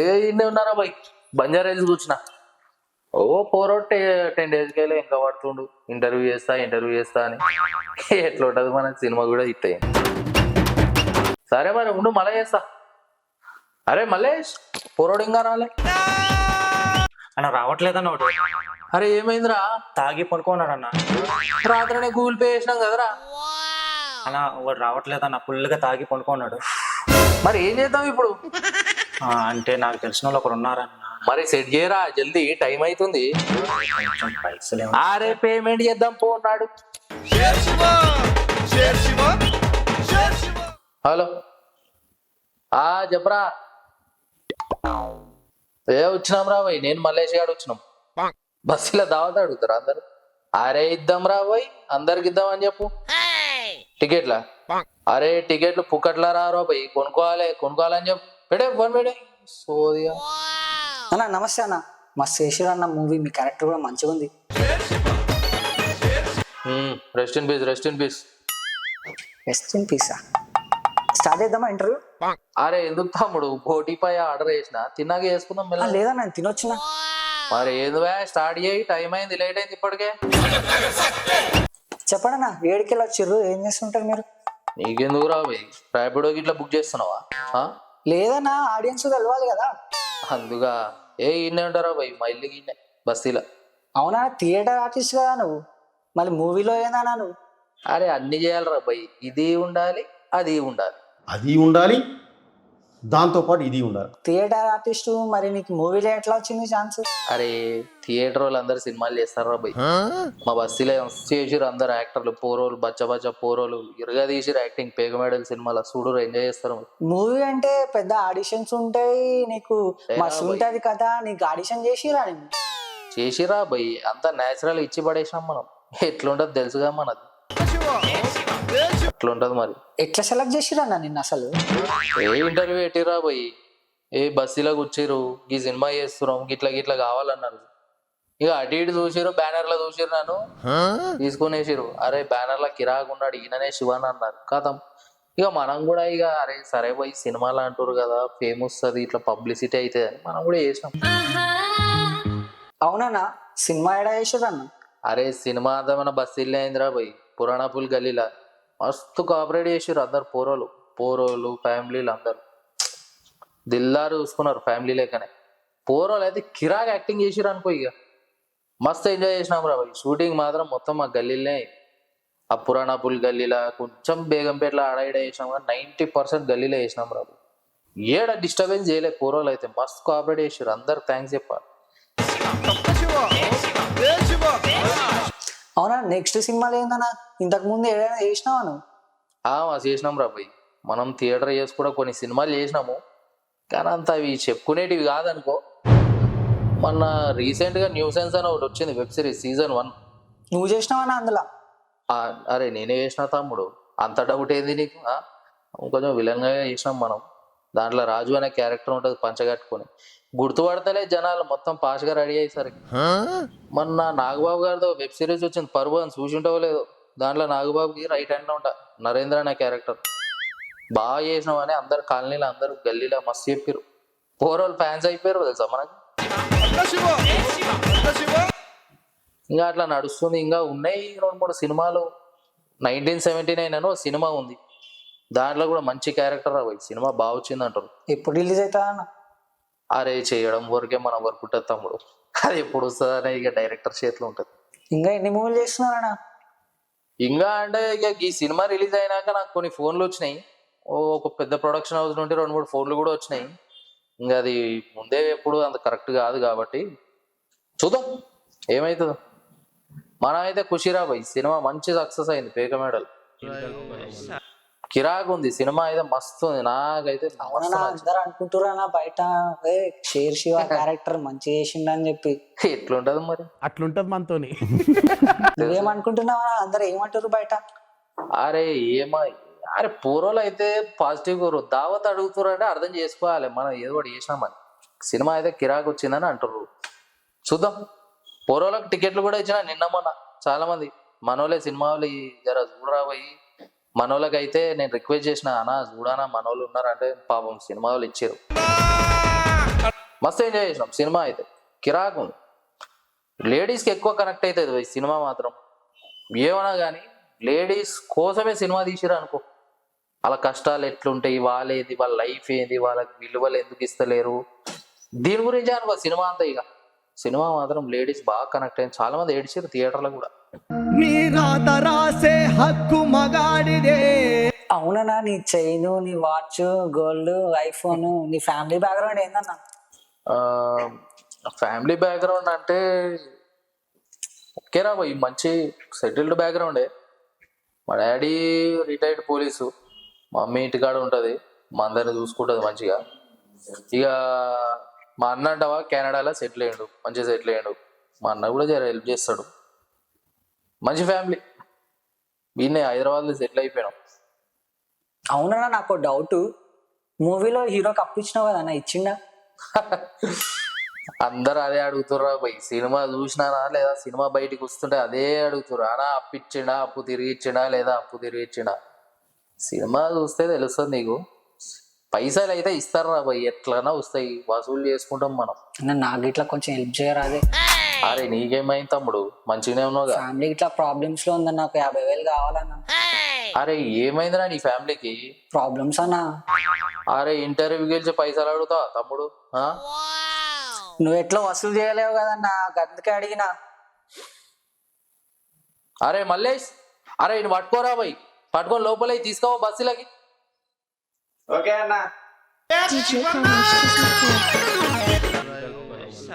ఏ ఇన్ని ఉన్నారా బాయ్ బంజారా హిల్స్ కూర్చున్నా. ఓ పోరో టెన్ డేస్కి వెళ్ళి ఇంకా పడుతుండు. ఇంటర్వ్యూ చేస్తా ఇంటర్వ్యూ చేస్తా అని. ఎట్లా ఉంటుంది మన సినిమా కూడా హిట్ అయింది. సరే మరి ఉండు మళ్ళీ చేస్తా. అరే మల్లేష్ పోరోడు ఇంకా రాలే. అన్న రావట్లేదన్న ఒకటి? అరే ఏమైందిరా? తాగి పడుకున్నాడు అన్న. రాత్రినే గూగుల్ పే చేసినాం కదరా. అన్న వాడు రావట్లేదన్న ఫుల్గా తాగి పడుకున్నాడు. మరి ఏం చేద్దాం ఇప్పుడు? ఆ, అంటే నాకు తెలిసిన వాళ్ళు ఒకరు ఉన్నారన్న. మరి సెట్ చేయరా? జల్దీ టైం అవుతుంది కొంచెం పైసలు ఏమో. అరే పేమెంట్ చేద్దాం పో అన్నాడు. హలో. ఆ చెప్పరా. ఏ వచ్చినాం రా భయ్ నేను మల్లేష్ గారు వచ్చినాం. బస్సులో దావత అడుగుతారా అందరు. అరే ఇద్దాం రా భయ్ అందరికి ఇద్దాం అని చెప్పు టికెట్లా? అరే టికెట్లు పుక్కట్లా రారో భయ్ కొనుక్కోవాలి కొనుక్కోవాలని చెప్పు. పెడే ఫోన్ పెడే సోదిగా అన్న నమస్తే అన్న. మస్తు చేసిరు అన్న మూవీ మీ క్యారెక్టర్ కూడా మంచిగా ఉంది. Rest in peace rest in peace best in Pisa start చేద్దామా ఇంటర్వ్యూ అరే ఎందుకు తమ్ముడు? పోటీపై ఆర్డర్ చేసిన? తిన్నాక చేసుకుందాం మెల్ల లేదా నేను తినొచ్చునా? మరి ఏంది బా స్టార్ట్ చేయి టైం అయింది లేట్ అయింది ఇప్పటికే. చెప్పండి అన్న ఏడికెళ్ళి వచ్చిర్రు ఏం చేస్తుంటారు మీరు? నీకెందుకు రా భయ్ ర్యాపిడో ఇట్లా బుక్ చేస్తున్నావా? ఆ? లేదన్నా ఆడియన్స్ తెలవాలి కదా. అందుగా? ఏ ఇన్నే ఉంటారా భయ్ మా ఇల్లు గిన్నే బస్తీలో. అవునా? థియేటర్ ఆర్టిస్ట్ కదా నువ్వు. మళ్ళీ మూవీలో ఏందన్నా నువ్వు? అరే అన్ని చేయాలరా భయ్ ఇది ఉండాలి అది ఉండాలి. అది ఉండాలి దాంతోపాటు ఇది ఉండాలి. థియేటర్ ఆర్టిస్ట్ మరి నీకు మూవీలో ఎట్లా వచ్చింది ఛాన్స్? అరే థియేటర్ వాళ్ళు అందరు సినిమాలు చేస్తారా భయ్ మా బస్తీలో మస్తు చేసిరు అందరు యాక్టర్లు పోరోలు బచ్చ బచ్చ పోరోలు ఇరుగా తీసిరు యాక్టింగ్ పేగ మెడల్ సినిమాలో చూడరు ఎంజాయ్ చేస్తారు మూవీ అంటే పెద్ద ఆడిషన్స్ ఉంటాయి నీకు మస్తు ఉంటది కదా నీకు ఆడిషన్ చేసిరా చేసిరా భయ్ అంతా నేచురల్ ఇచ్చి పడేసినాం మనం. ఎట్లుంటది తెలుసుగా మనది. అట్లుంటది మరి? ఎట్లా సెలెక్ట్ చేసిరా నిన్ను అసలు? ఏ ఇంటర్వ్యూ పెట్టిరా భయ్ ఏ బస్సీలో కూర్చిరు ఈ సినిమా చేస్తున్నాం గిట్లా గిట్లా కావాలన్నారు. ఇక అటు ఇటు చూసిరు బ్యానర్లో చూసిరు నన్ను. తీసుకునేసిరు అరే బ్యానర్లో కిరాకున్నాడు ఈయననే శివన్ అన్నారు. కథం. ఇక మనం కూడా ఇక అరే సరే పోయి సినిమాలు అంటారు కదా ఫేమ్ వస్తుంది ఇట్లా పబ్లిసిటీ అవుతుంది అని మనం కూడా చేసినాం. అవునన్నా సినిమా చేసిర్రు అన్న అరే సినిమా అంతా మన బస్సీలే అయిందిరా పోయి పురాణాపుల్ గల్లీలా. మస్తు కాపరేట్ చేసారు అందరు పోరోలు పోరోలు ఫ్యామిలీలు అందరు. దిల్లారు చూసుకున్నారు ఫ్యామిలీ లేకనే. పోరోలు అయితే కిరాక్ యాక్టింగ్ చేసిర్రు అనుకో ఇక మస్తు ఎంజాయ్ చేసినాం రా పోయి. షూటింగ్ మాత్రం మొత్తం మా గల్లీలనే. ఆ ఆ పురాణాపుల్ గల్లీలా కొంచెం బేగంపేటలో ఆడాయిడ ఈడ చేసినాం కానీ నైంటీ పర్సెంట్ గల్లీలో చేసినాం రాబు ఏడ డిస్టర్బెన్స్ చేయలే పోరోలు అయితే. మస్తు కోఆపరేట్ చేసిర్రు. అందరు థ్యాంక్స్ చెప్పాలి. అవునా? నెక్స్ట్ సినిమాలు ఏందన్నా ఇంతకు ముందు ఏదైనా చేసినావా నువ్వు? ఆ, చేసినాం రా మనం థియేటర్ చేసి కూడా కొన్ని సినిమాలు చేసినాము. కానీ అంత అవి చెప్పుకునేటివి కాదనుకో. మొన్న రీసెంట్గా న్యూ సెన్స్ అని ఒకటి వచ్చింది వెబ్ సిరీస్ సీజన్ వన్. నువ్వు చేసినావా అందులో? అరే నేనే చేసిన తమ్ముడు. అంత డౌట్ ఏంది నీకు? ఆ? కొంచెం విలన్గా చేసినాం మనం. దాంట్లో రాజు అనే క్యారెక్టర్ ఉంటుంది పంచగట్టుకొని. గుర్తుపడతలే జనాలు మొత్తం పాష్గా రెడీ అయ్యేసరికి. మొన్న నాగబాబు గారితో వెబ్ సిరీస్ వచ్చింది పరువు అని చూసి ఉంటావో లేదో. దాంట్లో నాగబాబుకి రైట్ హ్యాండ్ ఉంటా నరేంద్ర అనే క్యారెక్టర్. బాగా చేసినావు అని అందరు కాలనీలో అందరు గల్లీలో మస్తు చెప్పారు ఓవరాల్ ఫ్యాన్స్ అయిపోయారు తెలుసా మనకి? ఇంకా అట్లా నడుస్తుంది ఇంకా ఉన్నాయి రెండు మూడు సినిమాలు. నైన్టీన్ సెవెంటీ నైన్ అని ఒక సినిమా ఉంది. దాంట్లో కూడా మంచి క్యారెక్టర్ రాబోయ్ సినిమా బాగా వచ్చింది అంటారు. ఎప్పుడు రిలీజ్ అవుతా అన్న? అరే చేయడం వరకే మనం వర్క్ ఉంటుంది తమ్ముడు అది ఎప్పుడు వస్తుంది అనే ఇక డైరెక్టర్ చేతిలో ఉంటుంది. ఇంకా ఎన్ని మూవీలు చేస్తున్నారన్నా ఇంకా అంటే ఇక ఈ సినిమా రిలీజ్ అయినాక నాకు కొన్ని ఫోన్లు వచ్చినాయి. ఓ ఒక పెద్ద ప్రొడక్షన్ హౌస్ నుండి రెండు మూడు ఫోన్లు కూడా వచ్చినాయి. ఇంకా అది ముందే ఎప్పుడు అంత కరెక్ట్ కాదు కాబట్టి. చూద్దాం. ఏమవుతుందో మనం అయితే ఖుషిరా పోయి సినిమా మంచి సక్సెస్ అయింది పేక మెడల్. కిరాక్ ఉంది సినిమా అయితే మస్తు ఉంది నాకైతే. అందరు అంటుంటారా బయట షేర్ శివ క్యారెక్టర్ మంచి చేసిండని చెప్పి. ఎట్లుంటది మరి? అట్లుంటది మనతోని. నువ్వేమనుకుంటున్నావా అందరు ఏమంటారు బయట? అరే ఏమా అరే పూర్వలు అయితే పాజిటివ్ కూర దావత్ అడుగుతారు అంటే అర్థం చేసుకోవాలి. మనం ఏదో ఒకటి చేసినామని సినిమా అయితే కిరాక్ వచ్చిందని అంటారు చూద్దాం. పూర్వలకు టికెట్లు కూడా ఇచ్చిన నిన్న మొన్న చాలా మంది మనోళ్ళే సినిమా వాళ్ళు ఈ జర చూడరా పోయి మనోళ్ళకైతే నేను రిక్వెస్ట్ చేసిన అన్న చూడనా మనోళ్ళు ఉన్నారంటే పాపం సినిమా వాళ్ళు ఇచ్చారు. మస్తు ఎంజాయ్ చేసినాం సినిమా అయితే. కిరాకు లేడీస్కి ఎక్కువ కనెక్ట్ అవుతుంది ఈ సినిమా మాత్రం. ఏమన్నా కానీ లేడీస్ కోసమే సినిమా తీసిరా అనుకో. వాళ్ళ కష్టాలు ఎట్లుంటాయి వాళ్ళేది వాళ్ళ లైఫ్ ఏంది వాళ్ళకి విలువలు ఎందుకు ఇస్తలేరు? దీని గురించి అనుకో సినిమా అంతా ఇక. సినిమా మాత్రం లేడీస్ బాగా కనెక్ట్ అయింది. చాలా మంది ఏడిచారు థియేటర్లో కూడా. నీ రాత రాసే హక్కు మగాడిదే. అవునన్నా నీ చైన్ నీ వాచ్ గోల్డ్ ఐఫోన్ నీ ఫ్యామిలీ బ్యాక్గ్రౌండ్ ఏందన్నా? ఫ్యామిలీ బ్యాక్గ్రౌండ్ అంటే ఓకేరా పోయి మంచి సెటిల్డ్ బ్యాక్గ్రౌండే. మా డాడీ రిటైర్డ్ పోలీసు. మా మమ్మీ ఇంటికాడ ఉంటుంది. మా అందరిని చూసుకుంటుంది మంచిగా. ఇక మా అన్న అంటావా కెనడాలో సెటిల్ అయ్యాడు మంచిగా సెటిల్ అయ్యాడు. మా అన్న కూడా జర హెల్ప్ చేస్తాడు. మంచి ఫ్యామిలీ వీళ్ళే హైదరాబాద్లో సెటిల్ అయిపోయినాం. అవునన్నా నాకు డౌట్ మూవీలో హీరోకి అప్పు ఇచ్చినావు కదన్నా ఇచ్చిండా? అందరు అదే అడుగుతుర్రా పోయి. సినిమా చూసినానా లేదా? సినిమా బయటికి వస్తుంటే అదే అడుగుతుర్రు. అనా అప్పు ఇచ్చిండా? అప్పు తిరిగి ఇచ్చిండా లేదా? అప్పు తిరిగి ఇచ్చిండా? సినిమా చూస్తే తెలుస్తుంది నీకు. పైసలు అయితే ఇస్తారా పోయి. ఎట్లనా వస్తాయి. వసూలు చేసుకుంటాం మనం. అన్న నాకు ఇట్లా కొంచెం హెల్ప్ చేయరా అదే అరే నీకేమైంది తమ్ముడు? మంచిగానే ఉన్నావుగా. ఫ్యామిలీ ఇట్లా ప్రాబ్లమ్స్లో ఉందన్న నాకు యాభై వేలు కావాలన్నా. అరే ఏమైందిరా నీ ఫ్యామిలీకి? ప్రాబ్లమ్స్ అన్న. అరే ఇంటర్వ్యూ గెలిచి పైసలు అడుగుతావా తమ్ముడు ఆ? నువ్వు ఎట్లా వసూలు చేయలేవు కదన్నా? అందుకే అడిగినా. అరే మల్లేష్ అరే ఇటు పట్టుకోరా పోయి పట్టుకొని లోపలే తీసుకోవా బస్సులకి DJ is recording.